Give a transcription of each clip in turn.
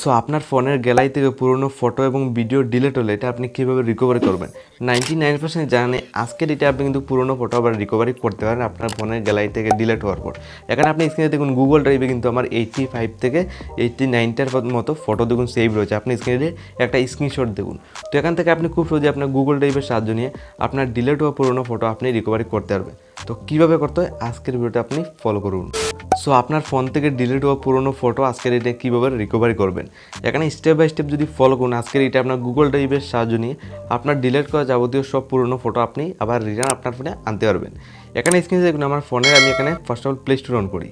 So আপনার ফোনের gallery থেকে পুরনো ফটো এবং ভিডিও ডিলেট হলে এটা আপনি কীভাবে রিকভারি করবেন? নাইনটি নাইন পার্সেন্ট জানে আজকের এটা আপনি কিন্তু পুরনো ফটো আবার রিকভারি করতে পারেন আপনার ফোনের গ্যালারি থেকে ডিলেট হওয়ার পর। এখানে আপনি স্ক্রিনে দেখুন গুগল ড্রাইভে কিন্তু আমার এইটটি ফাইভ থেকে এইটটি নাইনটার মতো ফটো দেখুন সেভ রয়েছে। আপনি স্ক্রিনে একটা স্ক্রিনশট দেখুন। তো এখান থেকে আপনি খুব সহজে আপনার গুগল ড্রাইভের সাহায্য নিয়ে আপনার ডিলেট হওয়া পুরনো ফটো আপনি রিকভারি করতে পারবেন। তো কীভাবে করতে হয়? আজকের ভিডিওটা আপনি ফলো করুন। সো আপনার ফোন থেকে ডিলিট হওয়া পুরনো ফটো আজকের এটা কীভাবে রিকভারি করবেন? এখানে স্টেপ বাই স্টেপ যদি ফলো করুন, আজকের এটা আপনার গুগল ড্রাইভের সাহায্য নিয়ে আপনার ডিলিট করা যাবতীয় সব পুরনো ফটো আপনি আবার রিটার্ন আপনার ফোনে আনতে পারবেন। এখানে স্ক্রিনে দেখুন, আমার ফোনের আমি এখানে first of all play store on করি।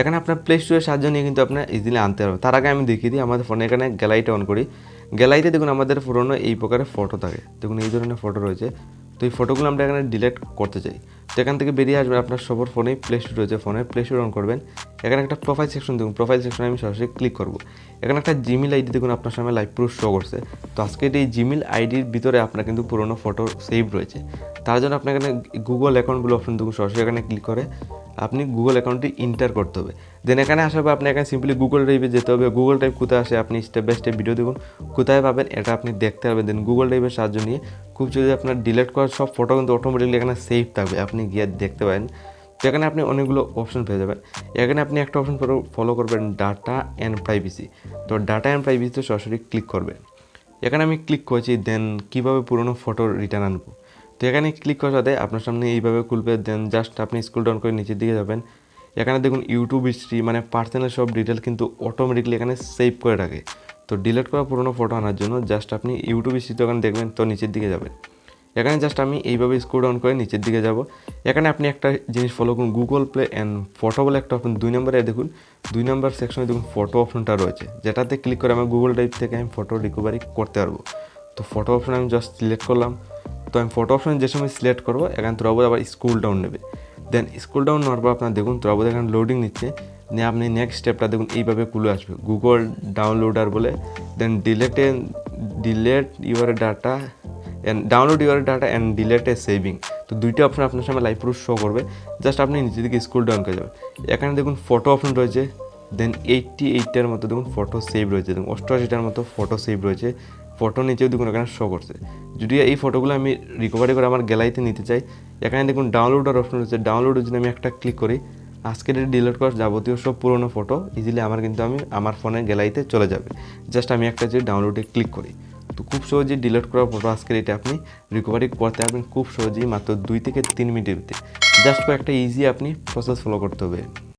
এখানে আপনার প্লে স্টোরের সাহায্য নিয়ে কিন্তু আপনার ইজিলি আনতে পারবেন। তার আগে আমি দেখিয়ে দিই, আমাদের ফোনে এখানে গ্যালারিটা অন করি। গ্যালারিতে দেখুন, আমাদের পুরনো এই প্রকারের ফটো থাকে। দেখুন, এই ধরনের ফটো রয়েছে। তো এই ফটোগুলো আমরা এখানে ডিলেট করতে চাই। তো এখান থেকে বেরিয়ে আসবেন আপনার সবার ফোনে প্লে স্টোর রয়েছে ফোনে প্লে স্টোর অন করবেন। এখানে একটা প্রোফাইল সেকশন দেখুন প্রোফাইল সেকশনে আমি সরাসরি ক্লিক করব। এখানে একটা জিমেল আইডি দেখুন, আপনার সামনে লাইভ প্রুফ শো করছে। তো আজকে এই জিমেল আইডির ভিতরে আপনার কিন্তু পুরোনো ফটো সেভ রয়েছে। তার জন্য আপনার এখানে গুগল অ্যাকাউন্টগুলো অপশন দেখুন, সরাসরি এখানে ক্লিক করে। আপনি গুগল অ্যাকাউন্টটি ইন্টার করতে হবে। দেন এখানে আসার পর আপনি এখানে সিম্পলি গুগল ড্রাইভে যেতে হবে। গুগল ড্রাইভ কোথায় আসে আপনি স্টেপ বাই স্টেপ ভিডিও দেখুন। কোথায় পাবেন এটা আপনি দেখতে পারবেন। দেন গুগল ড্রাইভের সাহায্য নিয়ে খুব যদি আপনার ডিলিট করার সব ফটো কিন্তু অটোমেটিকলি এখানে সেভ থাকবে। আপনি গিয়ে দেখতে পারেন। তো এখানে আপনি অনেকগুলো অপশন পেয়ে যাবেন। এখানে আপনি একটা অপশন ফলো করবেন ডাটা অ্যান্ড প্রাইভেসি তো ডাটা অ্যান্ড প্রাইভেসিতে সরাসরি ক্লিক করবেন। এখানে আমি ক্লিক করেছি দেন কীভাবে পুরনো ফটো রিটার্ন আনব? তো এখানে ক্লিক করার সাথে আপনার সামনে এইভাবে খুলবে দেন জাস্ট আপনি স্কুল ডাউন করে নিচের দিকে যাবেন। এখানে দেখুন ইউটিউব হিস্ট্রি মানে পার্সোনাল সব ডিটেল কিন্তু অটোমেটিকলি এখানে সেভ করে রাখে। তো ডিলিট করা পুরনো ফটো আনার জন্য জাস্ট আপনি ইউটিউব হিস্ট্রি তো এখানে দেখবেন, তো নিচের দিকে যাবেন। এখানে জাস্ট আমি এইভাবে স্ক্রল ডাউন করে নিচের দিকে যাব। এখানে আপনি একটা জিনিস ফলো করুন গুগল প্লে অ্যান্ড ফটো বলে একটা অপশন দুই নম্বরে দেখুন, দুই নম্বর সেকশনে দেখুন ফটো অপশনটা রয়েছে। যেটাতে ক্লিক করে আমার গুগল ড্রাইভ থেকে আমি ফটো রিকভারি করতে পারব। তো ফটো অপশন আমি জাস্ট সিলেক্ট করলাম। তো আমি ফটো অপশন যে সময় সিলেক্ট করব, এখানে তোরাবো আবার স্কুল ডাউন নেবে। দেন স্কুল ডাউন নেওয়ার পর আপনার দেখুন তোরাবো এখানে লোডিং নিচ্ছে। নিয়ে আপনি নেক্সট স্টেপটা দেখুন, এইভাবে খুলে আসবে। গুগল ডাউনলোডার বলে then ডিলেটে delete your data and download your data and delete a saving তো দুইটা অপশন আপনার সামনে লাইভ প্রুফ শো করবে। জাস্ট আপনি নিচের দিকে স্কুল ডাউন করে যাবেন। এখানে দেখুন ফটো অপশন রয়েছে। দেন এইটটি এইটটার মতো দেখুন ফটো সেভ রয়েছে। দেখুন অষ্টআশিটার মতো ফটো সেভ রয়েছে। ফটো নিচেও দেখুন, এখানে শো করছে। যদি এই ফটোগুলো আমি রিকভারি করে আমার গ্যালারিতে নিতে চাই, এখানে দেখুন ডাউনলোডার অপশন রয়েছে। ডাউনলোডে যদি আমি একটা ক্লিক করি। আজকের ডিলিট করা যাবতীয় সব পুরোনো ফটো ইজিলি আমার কিন্তু আমি আমার ফোনের গ্যালারিতে চলে যাবে। জাস্ট আমি একটা যে ডাউনলোডে ক্লিক করি। তো খুব সহজেই ডিলিট করা ফটো আজকের এটা আপনি রিকভারি করতে পারবেন খুব সহজেই, মাত্র দুই থেকে তিন মিনিটের ভিতরে। জাস্ট একটা ইজি আপনি প্রসেস ফলো করতে হবে।